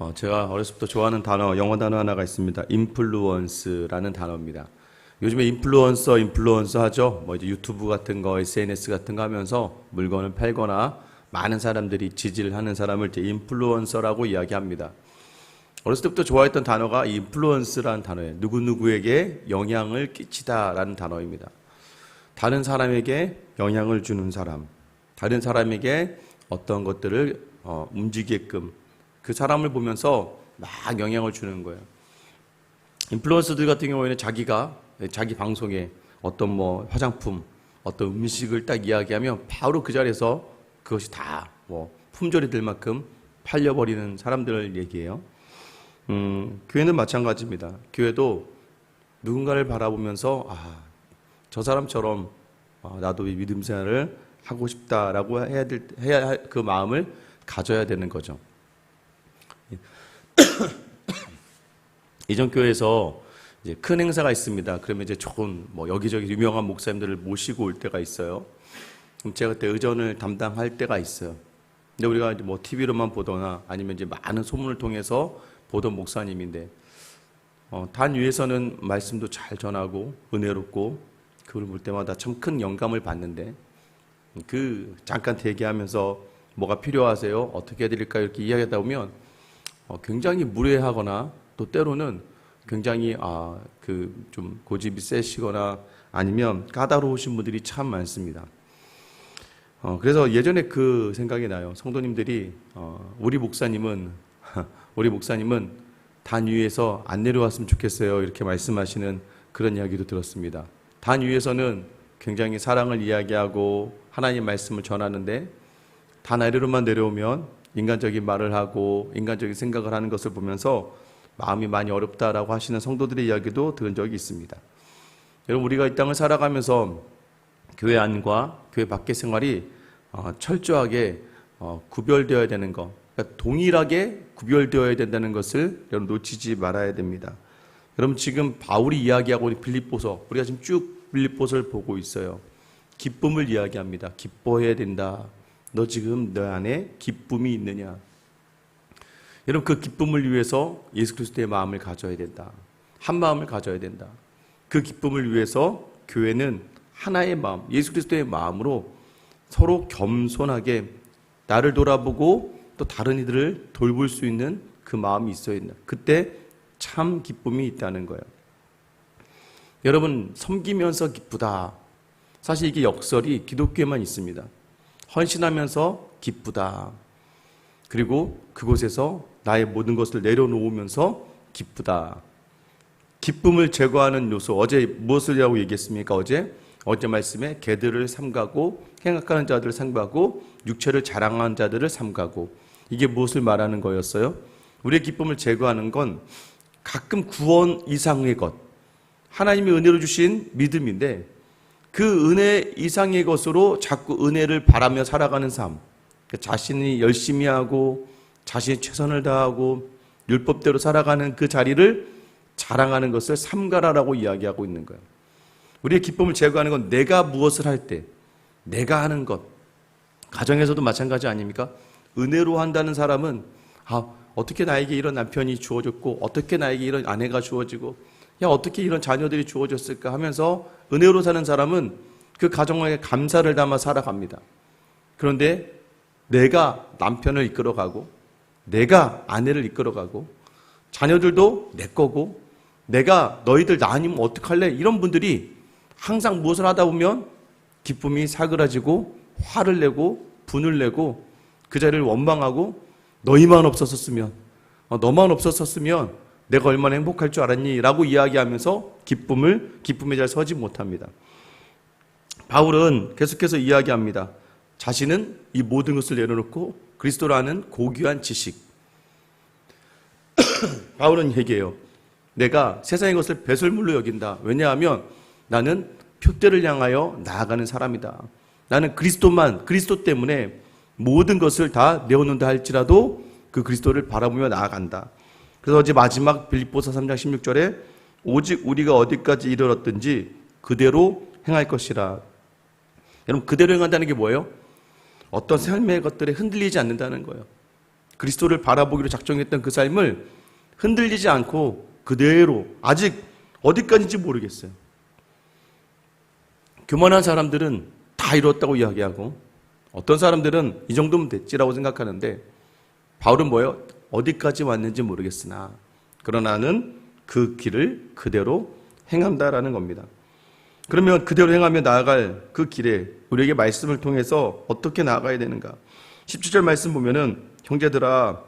어, 제가 어렸을 때부터 좋아하는 단어, 영어 단어 하나가 있습니다. 인플루언스라는 단어입니다. 요즘에 인플루언서, 인플루언서 하죠. 뭐 이제 유튜브 같은 거, SNS 같은 거 하면서 물건을 팔거나 많은 사람들이 지지를 하는 사람을 이제 인플루언서라고 이야기합니다. 어렸을 때부터 좋아했던 단어가 이 인플루언스라는 단어예요. 누구누구에게 영향을 끼치다라는 단어입니다. 다른 사람에게 영향을 주는 사람, 다른 사람에게 어떤 것들을 어, 움직이게끔 그 사람을 보면서 막 영향을 주는 거예요. 인플루언서들 같은 경우에는 자기가 자기 방송에 어떤 뭐 화장품, 어떤 음식을 딱 이야기하면 바로 그 자리에서 그것이 다 뭐 품절이 될 만큼 팔려버리는 사람들을 얘기해요. 음, 교회는 마찬가지입니다. 교회도 누군가를 바라보면서 아, 저 사람처럼 어, 나도 이 믿음 생활을 하고 싶다라고 해야 될, 해야 할그 마음을 가져야 되는 거죠. 이전 교회에서 이제 큰 행사가 있습니다. 그러면 이제 좋은 뭐 여기저기 유명한 목사님들을 모시고 올 때가 있어요. 그럼 제가 그때 의전을 담당할 때가 있어요. 근데 우리가 뭐 TV로만 보거나 아니면 이제 많은 소문을 통해서 보던 목사님인데 어, 단 위에서는 말씀도 잘 전하고 은혜롭고 그걸 볼 때마다 참 큰 영감을 받는데 그 잠깐 대기하면서 뭐가 필요하세요? 어떻게 해드릴까요? 이렇게 이야기하다 보면 어, 굉장히 무례하거나 또 때로는 굉장히 아, 그 좀 고집이 세시거나 아니면 까다로우신 분들이 참 많습니다. 어, 그래서 예전에 그 생각이 나요. 성도님들이 어, 우리 목사님은 우리 목사님은 단 위에서 안 내려왔으면 좋겠어요. 이렇게 말씀하시는 그런 이야기도 들었습니다. 단 위에서는 굉장히 사랑을 이야기하고 하나님 말씀을 전하는데 단 아래로만 내려오면 인간적인 말을 하고 인간적인 생각을 하는 것을 보면서 마음이 많이 어렵다라고 하시는 성도들의 이야기도 들은 적이 있습니다. 여러분 우리가 이 땅을 살아가면서 교회 안과 교회 밖의 생활이 어, 철저하게 어, 구별되어야 되는 것, 그러니까 동일하게 구별되어야 된다는 것을 여러분 놓치지 말아야 됩니다. 여러분 지금 바울이 이야기하고 빌립보서 우리가 지금 쭉 빌립보서를 보고 있어요. 기쁨을 이야기합니다. 기뻐해야 된다. 너 지금 너 안에 기쁨이 있느냐? 여러분 그 기쁨을 위해서 예수 그리스도의 마음을 가져야 된다. 한 마음을 가져야 된다. 그 기쁨을 위해서 교회는 하나의 마음, 예수 그리스도의 마음으로 서로 겸손하게 나를 돌아보고 또 다른 이들을 돌볼 수 있는 그 마음이 있어야 된다. 그때 참 기쁨이 있다는 거예요. 여러분 섬기면서 기쁘다. 사실 이게 역설이 기독교에만 있습니다. 헌신하면서 기쁘다. 그리고 그곳에서 나의 모든 것을 내려놓으면서 기쁘다. 기쁨을 제거하는 요소. 어제 무엇을이라고 얘기했습니까? 어제 어제 말씀에 개들을 삼가고 행악하는 자들을 삼가고 육체를 자랑하는 자들을 삼가고 이게 무엇을 말하는 거였어요? 우리의 기쁨을 제거하는 건 가끔 구원 이상의 것, 하나님이 은혜로 주신 믿음인데 그 은혜 이상의 것으로 자꾸 은혜를 바라며 살아가는 삶. 그러니까 자신이 열심히 하고 자신이 최선을 다하고 율법대로 살아가는 그 자리를 자랑하는 것을 삼가라라고 이야기하고 있는 거예요. 우리의 기쁨을 제거하는 건 내가 무엇을 할 때, 내가 하는 것. 가정에서도 마찬가지 아닙니까? 은혜로 한다는 사람은 아, 어떻게 나에게 이런 남편이 주어졌고 어떻게 나에게 이런 아내가 주어지고 야 어떻게 이런 자녀들이 주어졌을까 하면서 은혜로 사는 사람은 그 가정에 감사를 담아 살아갑니다. 그런데 내가 남편을 이끌어가고 내가 아내를 이끌어가고 자녀들도 내 거고 내가 너희들 나 아니면 어떡할래? 이런 분들이 항상 무엇을 하다 보면 기쁨이 사그라지고 화를 내고 분을 내고 그 자리를 원망하고 너희만 없었었으면 어, 너만 없었었으면 내가 얼마나 행복할 줄 알았니? 라고 이야기하면서 기쁨을 기쁨에 잘 서지 못합니다. 바울은 계속해서 이야기합니다. 자신은 이 모든 것을 내려놓고 그리스도라는 고귀한 지식. 바울은 얘기해요. 내가 세상의 것을 배설물로 여긴다. 왜냐하면 나는 표대를 향하여 나아가는 사람이다. 나는 그리스도만, 그리스도 때문에 모든 것을 다 내어놓는다 할지라도 그 그리스도를 바라보며 나아간다. 그래서 어제 마지막 빌립보서 3장 16절에 오직 우리가 어디까지 이르렀든지 그대로 행할 것이라. 여러분 그대로 행한다는 게 뭐예요? 어떤 삶의 것들에 흔들리지 않는다는 거예요. 그리스도를 바라보기로 작정했던 그 삶을 흔들리지 않고 그대로 아직 어디까지인지 모르겠어요. 교만한 사람들은 다 이뤘다고 이야기하고 어떤 사람들은 이 정도면 됐지라고 생각하는데 바울은 뭐예요? 어디까지 왔는지 모르겠으나 그러나는 그 길을 그대로 행한다라는 겁니다. 그러면 그대로 행하며 나아갈 그 길에 우리에게 말씀을 통해서 어떻게 나아가야 되는가? 17절 말씀 보면은 형제들아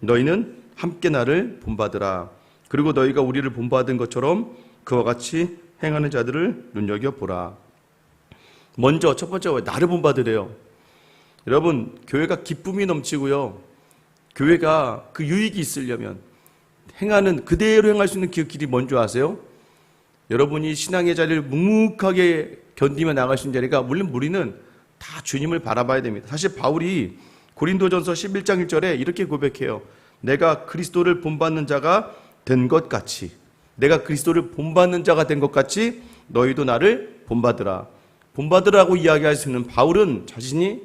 너희는 함께 나를 본받으라. 그리고 너희가 우리를 본받은 것처럼 그와 같이 행하는 자들을 눈여겨 보라. 먼저 첫 번째 나를 본받으래요. 여러분 교회가 기쁨이 넘치고요. 교회가 그 유익이 있으려면 행하는 그대로 행할 수 있는 그 길이 뭔지 아세요? 여러분이 신앙의 자리를 묵묵하게 견디며 나갈 수 있는 자리가 물론 우리는 다 주님을 바라봐야 됩니다. 사실 바울이 고린도전서 11장 1절에 이렇게 고백해요. 내가 그리스도를 본받는 자가 된 것 같이 내가 그리스도를 본받는 자가 된 것 같이 너희도 나를 본받으라. 본받으라고 이야기할 수 있는 바울은 자신이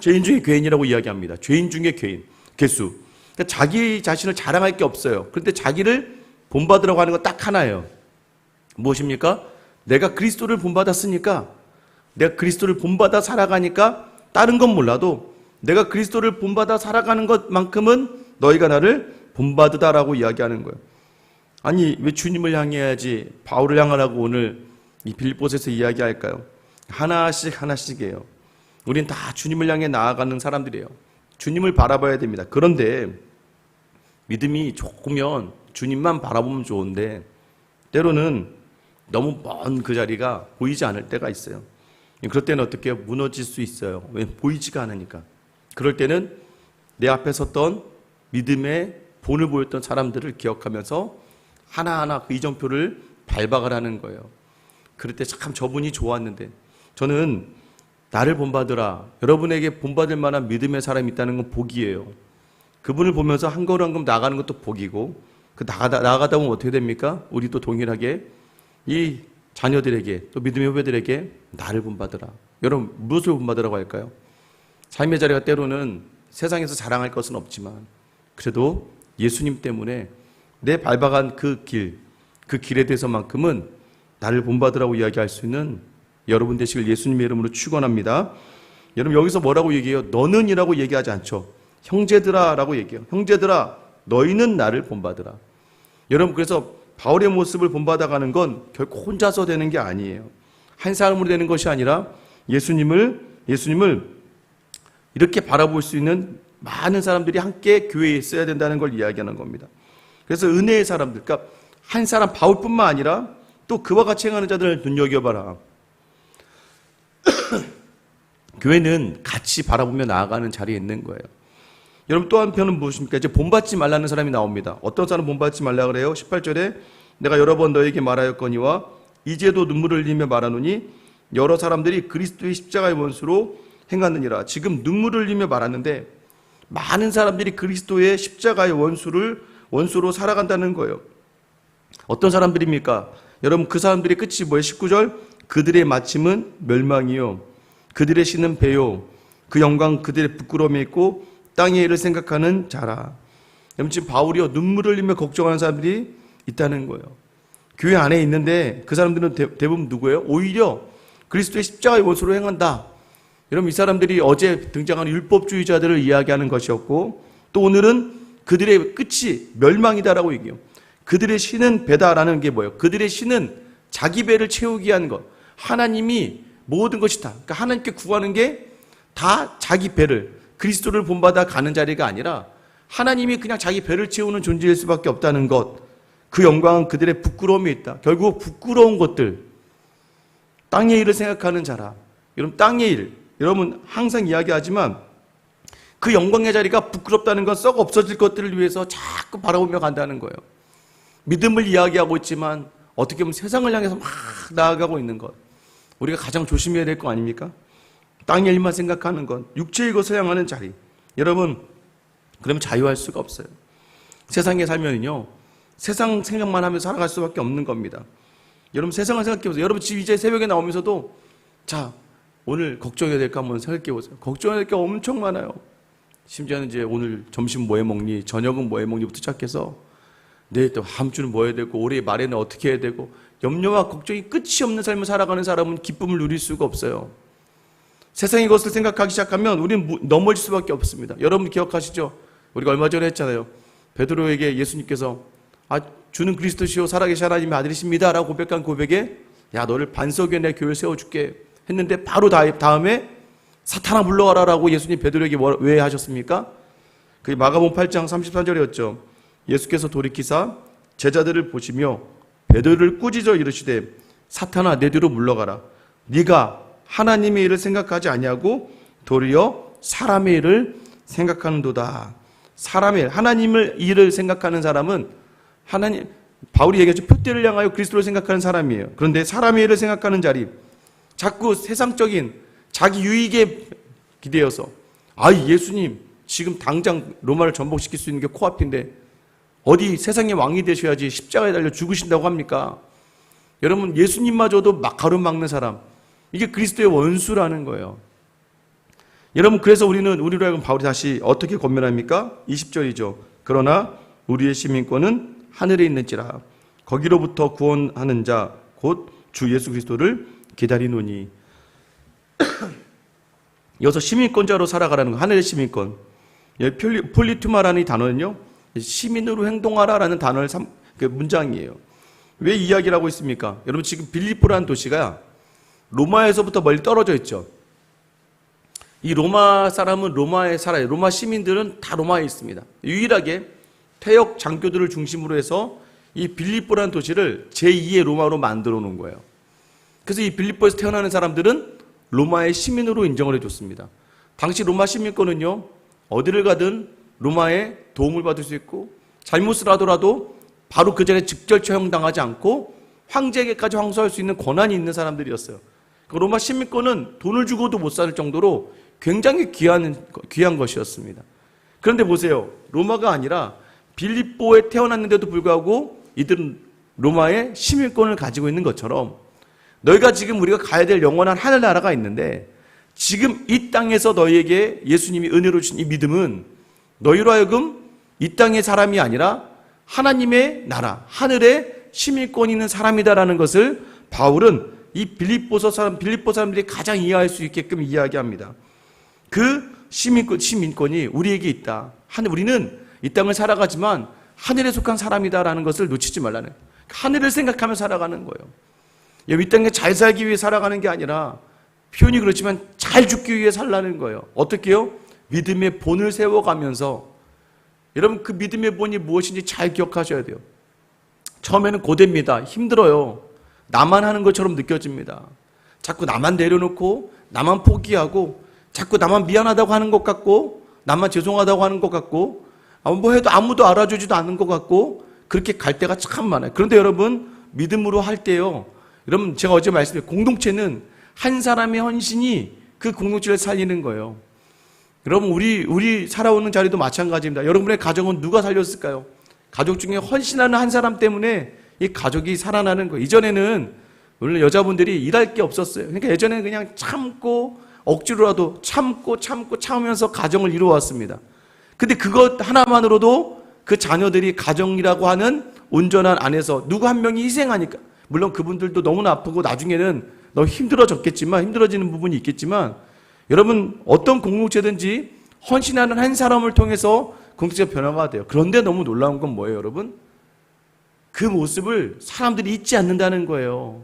죄인 중에 죄인이라고 이야기합니다. 죄인 중에 죄인, 개수. 그러니까 자기 자신을 자랑할 게 없어요. 그런데 자기를 본받으라고 하는 건 딱 하나예요. 무엇입니까? 내가 그리스도를 본받았으니까, 내가 그리스도를 본받아 살아가니까 다른 건 몰라도 내가 그리스도를 본받아 살아가는 것만큼은 너희가 나를 본받으다라고 이야기하는 거예요. 아니 왜 주님을 향해야지 바울을 향하라고 오늘 이 빌립보에서 이야기할까요? 하나씩 하나씩이에요. 우린 다 주님을 향해 나아가는 사람들이에요. 주님을 바라봐야 됩니다. 그런데 믿음이 좋으면 주님만 바라보면 좋은데 때로는 너무 먼 그 자리가 보이지 않을 때가 있어요. 그럴 때는 어떻게? 무너질 수 있어요. 왜 보이지가 않으니까. 그럴 때는 내 앞에 섰던 믿음의 본을 보였던 사람들을 기억하면서 하나하나 그 이정표를 하는 거예요. 그럴 때 참 저분이 좋았는데 저는 나를 본받으라. 여러분에게 본받을 만한 믿음의 사람이 있다는 건 복이에요. 그분을 보면서 한 걸음 한 걸음 나가는 것도 복이고 그 나가다 나가다 보면 어떻게 됩니까? 우리도 동일하게 이 자녀들에게 또 믿음의 후배들에게 나를 본받으라. 여러분 무엇을 본받으라고 할까요? 삶의 자리가 때로는 세상에서 자랑할 것은 없지만 그래도 예수님 때문에 내 밟아간 그 길, 그 길에 대해서만큼은 나를 본받으라고 이야기할 수 있는 여러분 되시길 예수님의 이름으로 축원합니다. 여러분 여기서 뭐라고 얘기해요? 너는이라고 얘기하지 않죠. 형제들아라고 얘기해요. 형제들아, 너희는 나를 본받으라. 여러분 그래서 바울의 모습을 본받아가는 건 결코 혼자서 되는 게 아니에요. 한 사람으로 되는 것이 아니라 예수님을 예수님을 이렇게 바라볼 수 있는 많은 사람들이 함께 교회에 있어야 된다는 걸 이야기하는 겁니다. 그래서 은혜의 사람들, 그러니까 한 사람 바울뿐만 아니라 또 그와 같이 행하는 자들을 눈여겨봐라. 교회는 같이 바라보며 나아가는 자리에 있는 거예요. 여러분 또 한편은 무엇입니까? 이제 본받지 말라는 사람이 나옵니다. 어떤 사람 본받지 말라 그래요? 18절에 내가 여러 번 너에게 말하였거니와 이제도 눈물을 흘리며 말하노니 여러 사람들이 그리스도의 십자가의 원수로 행하느니라. 지금 눈물을 흘리며 말하는데 많은 사람들이 그리스도의 십자가의 원수를 원수로 살아간다는 거예요. 어떤 사람들입니까? 여러분 그 사람들의 끝이 뭐예요? 19절 그들의 마침은 멸망이요 그들의 신은 배요 그 영광 그들의 부끄러움에 있고 땅의 일을 생각하는 자라. 여러분 지금 바울이요 눈물을 흘리며 걱정하는 사람들이 있다는 거예요. 교회 안에 있는데 그 사람들은 대, 대부분 누구예요? 오히려 그리스도의 십자가의 원수로 행한다. 여러분 이 사람들이 어제 등장한 율법주의자들을 이야기하는 것이었고 또 오늘은 그들의 끝이 멸망이다라고 얘기해요. 그들의 신은 배다라는 게 뭐예요? 그들의 신은 자기 배를 채우기 위한 것. 하나님이 모든 것이 다. 그러니까 하나님께 구하는 게 다 자기 배를 그리스도를 본받아 가는 자리가 아니라 하나님이 그냥 자기 배를 채우는 존재일 수밖에 없다는 것. 그 영광은 그들의 부끄러움이 있다. 결국 부끄러운 것들. 땅의 일을 생각하는 자라. 여러분 땅의 일. 여러분 항상 이야기하지만 그 영광의 자리가 부끄럽다는 건 썩 없어질 것들을 위해서 자꾸 바라보며 간다는 거예요. 믿음을 이야기하고 있지만 어떻게 보면 세상을 향해서 막 나아가고 있는 것. 우리가 가장 조심해야 될 거 아닙니까? 땅의 일만 생각하는 것, 육체의 것을 향하는 자리. 여러분, 그러면 자유할 수가 없어요. 세상에 살면요, 세상 생각만 하면서 살아갈 수밖에 없는 겁니다. 여러분 세상을 생각해 보세요. 여러분 지금 이제 새벽에 나오면서도 자 오늘 걱정해야 될거 한번 생각해 보세요. 걱정해야 될 게 엄청 많아요. 심지어는 이제 오늘 점심 뭐 해 먹니, 저녁은 뭐 해 먹니부터 시작해서 내일 또 다음 주는 뭐 해야 되고 올해 말에는 어떻게 해야 되고 염려와 걱정이 끝이 없는 삶을 살아가는 사람은 기쁨을 누릴 수가 없어요. 세상의 것을 생각하기 시작하면 우리는 무- 넘어질 수밖에 없습니다. 여러분 기억하시죠? 우리가 얼마 전에 했잖아요. 베드로에게 예수님께서 아 주는 그리스도시요 살아계신 하나님의 아들이십니다라고 고백한 고백에 야 너를 반석 위에 내 교회를 세워줄게 했는데 바로 다- 다음에 사탄아 물러가라라고 예수님 베드로에게 뭐- 왜 하셨습니까? 그 마가복음 8장 33절이었죠. 예수께서 돌이키사 제자들을 보시며 베드로를 꾸짖어 이르시되 사탄아 내 뒤로 물러가라. 네가 하나님의 일을 생각하지 아니하고 도리어 사람의 일을 생각하는도다. 사람의 일, 하나님을 일을 생각하는 사람은 하나님 바울이 얘기했죠. 표대를 향하여 그리스도를 생각하는 사람이에요. 그런데 사람의 일을 생각하는 자리 자꾸 세상적인 자기 유익에 기대어서 아 예수님 지금 당장 로마를 전복시킬 수 있는 게 코앞인데 어디 세상의 왕이 되셔야지 십자가에 달려 죽으신다고 합니까? 여러분 예수님마저도 막 가로막는 사람 이게 그리스도의 원수라는 거예요. 여러분 그래서 우리는 우리로 하여금 바울이 다시 어떻게 권면합니까? 20절이죠. 그러나 우리의 시민권은 하늘에 있는지라 거기로부터 구원하는 자 곧 주 예수 그리스도를 기다리노니 여기서 시민권자로 살아가라는 거 하늘의 시민권 폴리, 폴리투마라는 이 단어는요 시민으로 행동하라라는 단어를 삼, 그 문장이에요 왜 이야기를 하고 있습니까? 여러분 지금 빌리포라는 도시가 로마에서부터 멀리 떨어져 있죠 이 로마 사람은 로마에 살아요. 로마 시민들은 다 로마에 있습니다. 유일하게 태역 장교들을 중심으로 해서 이 빌립보라는 도시를 제2의 로마로 만들어 놓은 거예요. 그래서 이 빌립보에서 태어나는 사람들은 로마의 시민으로 인정을 해줬습니다. 당시 로마 시민권은요, 어디를 가든 로마의 도움을 받을 수 있고, 잘못을 하더라도 바로 그 전에 직절 처형당하지 않고 황제에게까지 항소할 수 있는 권한이 있는 사람들이었어요. 그 로마 시민권은 돈을 주고도 못 살 정도로 굉장히 귀한, 귀한 것이었습니다. 그런데 보세요. 로마가 아니라 빌립보에 태어났는데도 불구하고 이들은 로마의 시민권을 가지고 있는 것처럼 너희가 지금 우리가 가야 될 영원한 하늘나라가 있는데 지금 이 땅에서 너희에게 예수님이 은혜로 주신 이 믿음은 너희로 하여금 이 땅의 사람이 아니라 하나님의 나라, 하늘의 시민권 있는 사람이다라는 것을 바울은 이 빌립보서 사람, 빌립보 사람들이 가장 이해할 수 있게끔 이야기합니다. 그 시민권, 시민권이 우리에게 있다. 우리는 이 땅을 살아가지만 하늘에 속한 사람이다라는 것을 놓치지 말라는. 하늘을 생각하며 살아가는 거예요. 이 땅에 잘 살기 위해 살아가는 게 아니라 표현이 그렇지만 잘 죽기 위해 살라는 거예요. 어떻게요? 믿음의 본을 세워가면서 여러분 그 믿음의 본이 무엇인지 잘 기억하셔야 돼요. 처음에는 고됩니다. 힘들어요. 나만 하는 것처럼 느껴집니다. 자꾸 나만 내려놓고 나만 포기하고 자꾸 나만 미안하다고 하는 것 같고 나만 죄송하다고 하는 것 같고 아, 뭐 해도 아무도 알아주지도 않는 것 같고 그렇게 갈 때가 참 많아요. 그런데 여러분 믿음으로 할 때요. 여러분 제가 어제 말씀드린 공동체는 한 사람의 헌신이 그 공동체를 살리는 거예요. 여러분 우리 우리 살아오는 자리도 마찬가지입니다. 여러분의 가정은 누가 살렸을까요? 가족 중에 헌신하는 한 사람 때문에 이 가족이 살아나는 거예요. 이전에는 원래 여자분들이 일할 게 없었어요. 그러니까 예전에는 그냥 참고 억지로라도 참고 참고 참으면서 가정을 이루어왔습니다. 근데 그것 하나만으로도 그 자녀들이 가정이라고 하는 온전한 안에서 누구 한 명이 희생하니까 물론 그분들도 너무나 아프고 나중에는 너무 힘들어졌겠지만 힘들어지는 부분이 있겠지만 여러분 어떤 공동체든지 헌신하는 한 사람을 통해서 공동체가 변화가 돼요. 그런데 너무 놀라운 건 뭐예요, 여러분? 그 모습을 사람들이 잊지 않는다는 거예요.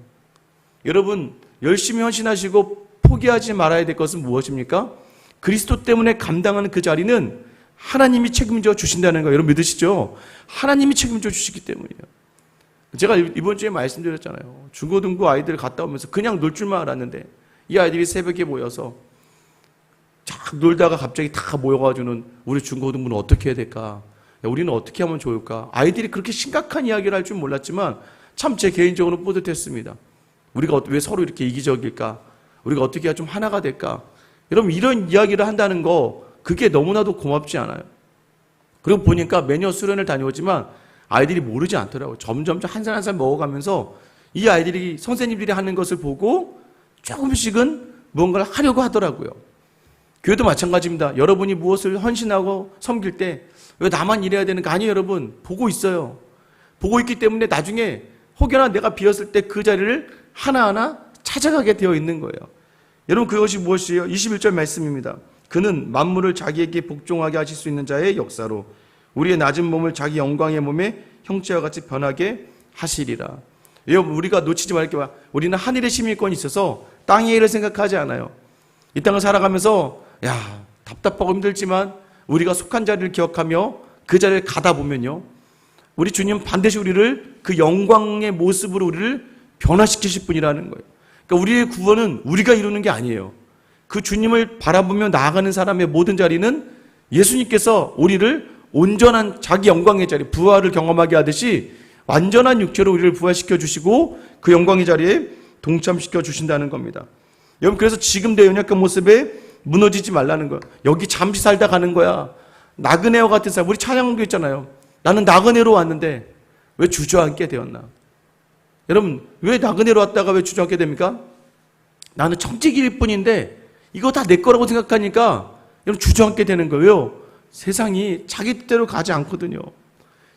여러분 열심히 헌신하시고 포기하지 말아야 될 것은 무엇입니까? 그리스도 때문에 감당하는 그 자리는 하나님이 책임져 주신다는 거 여러분 믿으시죠? 하나님이 책임져 주시기 때문이에요. 제가 이번 주에 말씀드렸잖아요. 중고등부 아이들 갔다 오면서 그냥 놀 줄만 알았는데 이 아이들이 새벽에 모여서 쫙 놀다가 갑자기 다 모여가지고는 우리 중고등부는 어떻게 해야 될까? 야, 우리는 어떻게 하면 좋을까? 아이들이 그렇게 심각한 이야기를 할 줄 몰랐지만 참 제 개인적으로 뿌듯했습니다. 우리가 왜 서로 이렇게 이기적일까? 우리가 어떻게 좀 하나가 될까? 여러분 이런 이야기를 한다는 거 그게 너무나도 고맙지 않아요. 그리고 보니까 매년 수련을 다녀오지만 아이들이 모르지 않더라고요. 점점 한살한살 먹어가면서 이 아이들이 선생님들이 하는 것을 보고 조금씩은 무언가를 하려고 하더라고요. 교회도 마찬가지입니다. 여러분이 무엇을 헌신하고 섬길 때 왜 나만 일해야 되는 거 아니에요, 여러분. 보고 있어요. 보고 있기 때문에 나중에 혹여나 내가 비었을 때 그 자리를 하나하나 찾아가게 되어 있는 거예요. 여러분 그것이 무엇이에요? 21절 말씀입니다. 그는 만물을 자기에게 복종하게 하실 수 있는 자의 역사로 우리의 낮은 몸을 자기 영광의 몸에 형체와 같이 변하게 하시리라. 여러분 우리가 놓치지 말게 봐. 우리는 하늘의 시민권이 있어서 땅의 일을 생각하지 않아요. 이 땅을 살아가면서 야 답답하고 힘들지만 우리가 속한 자리를 기억하며 그 자리를 가다 보면요. 우리 주님 반드시 우리를 그 영광의 모습으로 우리를 변화시키실 분이라는 거예요. 그러니까 우리의 구원은 우리가 이루는 게 아니에요. 그 주님을 바라보며 나아가는 사람의 모든 자리는 예수님께서 우리를 온전한 자기 영광의 자리, 부활을 경험하게 하듯이 완전한 육체로 우리를 부활시켜 주시고 그 영광의 자리에 동참시켜 주신다는 겁니다. 여러분 그래서 지금 내 연약한 모습에 무너지지 말라는 거야. 여기 잠시 살다 가는 거야. 나그네와 같은 사람, 우리 찬양도 있잖아요. 나는 나그네로 왔는데 왜 주저앉게 되었나? 여러분 왜 나그네로 왔다가 왜 주저앉게 됩니까? 나는 청지기일 뿐인데 이거 다 내 거라고 생각하니까 여러분 주저앉게 되는 거예요. 세상이 자기 뜻대로 가지 않거든요.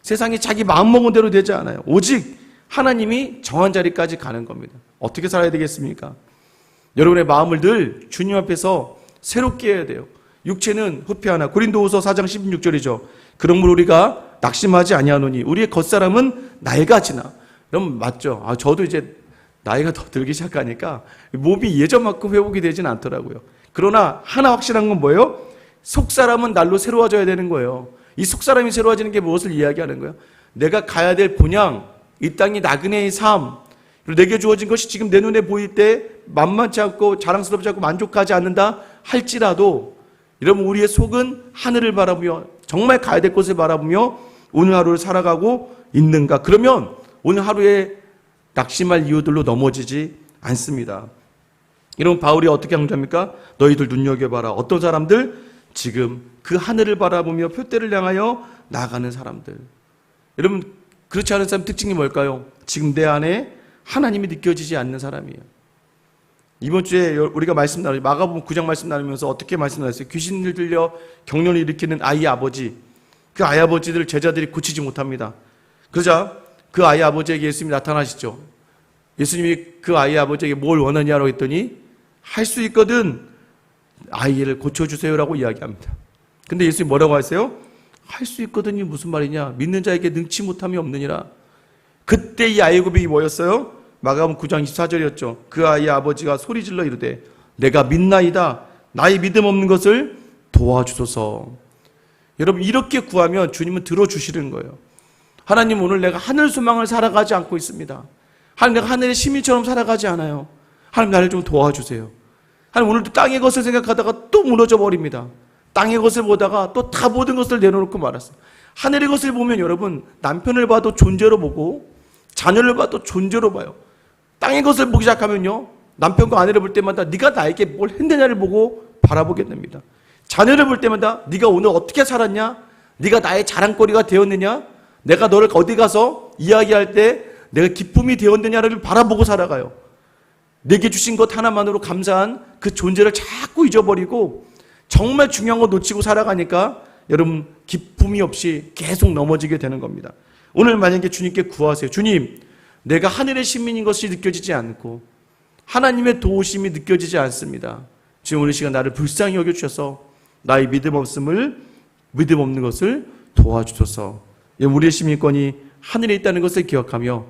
세상이 자기 마음먹은 대로 되지 않아요. 오직 하나님이 정한 자리까지 가는 겁니다. 어떻게 살아야 되겠습니까? 여러분의 마음을 늘 주님 앞에서 새롭게 해야 돼요. 육체는 후패하나 고린도후서 4장 16절이죠. 그러므로 우리가 낙심하지 아니하노니 우리의 겉사람은 낡아지나. 그럼 맞죠. 아 저도 이제 나이가 더 들기 시작하니까 몸이 예전만큼 회복이 되진 않더라고요. 그러나 하나 확실한 건 뭐예요? 속사람은 날로 새로워져야 되는 거예요. 이 속사람이 새로워지는 게 무엇을 이야기하는 거예요? 내가 가야 될 본향, 이 땅이 나그네의 삶, 그리고 내게 주어진 것이 지금 내 눈에 보일 때 만만치 않고 자랑스럽지 않고 만족하지 않는다 할지라도 여러분 우리의 속은 하늘을 바라보며 정말 가야 될 곳을 바라보며 오늘 하루를 살아가고 있는가? 그러면 오늘 하루에 낙심할 이유들로 넘어지지 않습니다. 이런 바울이 어떻게 강조합니까? 너희들 눈여겨봐라. 어떤 사람들? 지금 그 하늘을 바라보며 표대를 향하여 나가는 사람들. 여러분, 그렇지 않은 사람 특징이 뭘까요? 지금 내 안에 하나님이 느껴지지 않는 사람이에요. 이번 주에 우리가 말씀 나누 마가복음 9장 말씀 나누면서 어떻게 말씀 나눴어요? 귀신을 들려 경련을 일으키는 아이 아버지. 그 아이 아버지들 제자들이 고치지 못합니다. 그러자 그 아이 아버지에게 예수님이 나타나시죠. 예수님이 그 아이 아버지에게 뭘 원하냐고 했더니 할 수 있거든 아이를 고쳐주세요라고 이야기합니다. 근데 예수님이 뭐라고 하세요? 할 수 있거든이 무슨 말이냐? 믿는 자에게 능치 못함이 없느니라. 그때 이 아이 고백이 뭐였어요? 마가복음 9장 24절이었죠. 그 아이의 아버지가 소리질러 이르되 내가 믿나이다. 나의 믿음 없는 것을 도와주소서. 여러분 이렇게 구하면 주님은 들어주시는 거예요. 하나님 오늘 내가 하늘 소망을 살아가지 않고 있습니다. 하나님 내가 하늘의 시민처럼 살아가지 않아요. 하나님 나를 좀 도와주세요. 하나님 오늘도 땅의 것을 생각하다가 또 무너져 버립니다. 땅의 것을 보다가 또 다 모든 것을 내려놓고 말았어요. 하늘의 것을 보면 여러분 남편을 봐도 존재로 보고 자녀를 봐도 존재로 봐요. 땅의 것을 보기 시작하면요. 남편과 아내를 볼 때마다 네가 나에게 뭘 했느냐를 보고 바라보게 됩니다. 자녀를 볼 때마다 네가 오늘 어떻게 살았냐? 네가 나의 자랑거리가 되었느냐? 내가 너를 어디 가서 이야기할 때 내가 기쁨이 되었느냐를 바라보고 살아가요. 내게 주신 것 하나만으로 감사한 그 존재를 자꾸 잊어버리고 정말 중요한 거 놓치고 살아가니까 여러분 기쁨이 없이 계속 넘어지게 되는 겁니다. 오늘 만약에 주님께 구하세요. 주님, 내가 하늘의 시민인 것이 느껴지지 않고 하나님의 도우심이 느껴지지 않습니다. 지금 오늘 시간 나를 불쌍히 여겨 주셔서 나의 믿음 없음을 믿음 없는 것을 도와주소서. 우리의 시민권이 하늘에 있다는 것을 기억하며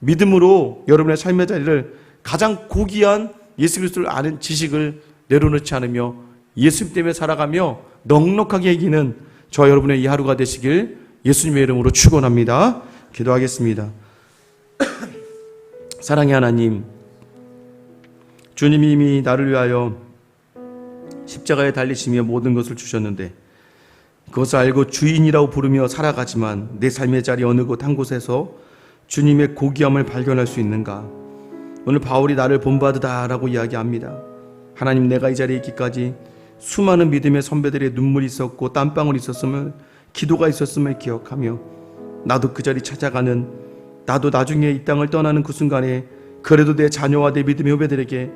믿음으로 여러분의 삶의 자리를 가장 고귀한 예수 그리스도를 아는 지식을 내려놓지 않으며 예수님 때문에 살아가며 넉넉하게 이기는 저 여러분의 이 하루가 되시길 예수님의 이름으로 축원합니다. 기도하겠습니다. 사랑의 하나님, 주님이 이미 나를 위하여 십자가에 달리시며 모든 것을 주셨는데 그것을 알고 주인이라고 부르며 살아가지만 내 삶의 자리 어느 곳 한 곳에서 주님의 고귀함을 발견할 수 있는가? 오늘 바울이 나를 본받으다라고 이야기합니다. 하나님 내가 이 자리에 있기까지 수많은 믿음의 선배들의 눈물이 있었고 땀방울이 있었음을 기도가 있었음을 기억하며 나도 그 자리 찾아가는 나도 나중에 이 땅을 떠나는 그 순간에 그래도 내 자녀와 내 믿음의 후배들에게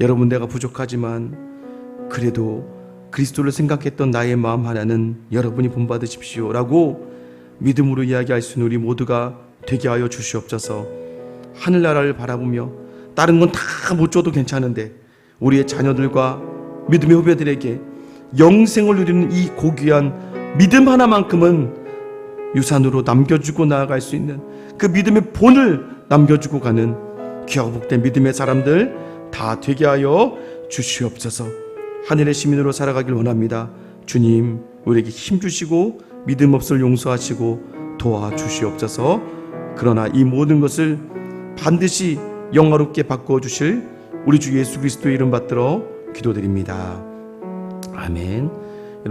여러분 내가 부족하지만 그래도 그리스도를 생각했던 나의 마음 하나는 여러분이 본받으십시오 라고 믿음으로 이야기할 수 있는 우리 모두가 되게 하여 주시옵소서. 하늘나라를 바라보며 다른 건 다 못 줘도 괜찮은데 우리의 자녀들과 믿음의 후배들에게 영생을 누리는 이 고귀한 믿음 하나만큼은 유산으로 남겨주고 나아갈 수 있는 그 믿음의 본을 남겨주고 가는 귀하고 복된 믿음의 사람들 다 되게 하여 주시옵소서. 하늘의 시민으로 살아가길 원합니다. 주님, 우리에게 힘 주시고 믿음 없을 용서하시고 도와 주시옵소서. 그러나 이 모든 것을 반드시 영화롭게 바꾸어 주실 우리 주 예수 그리스도의 이름 받들어 기도드립니다. 아멘.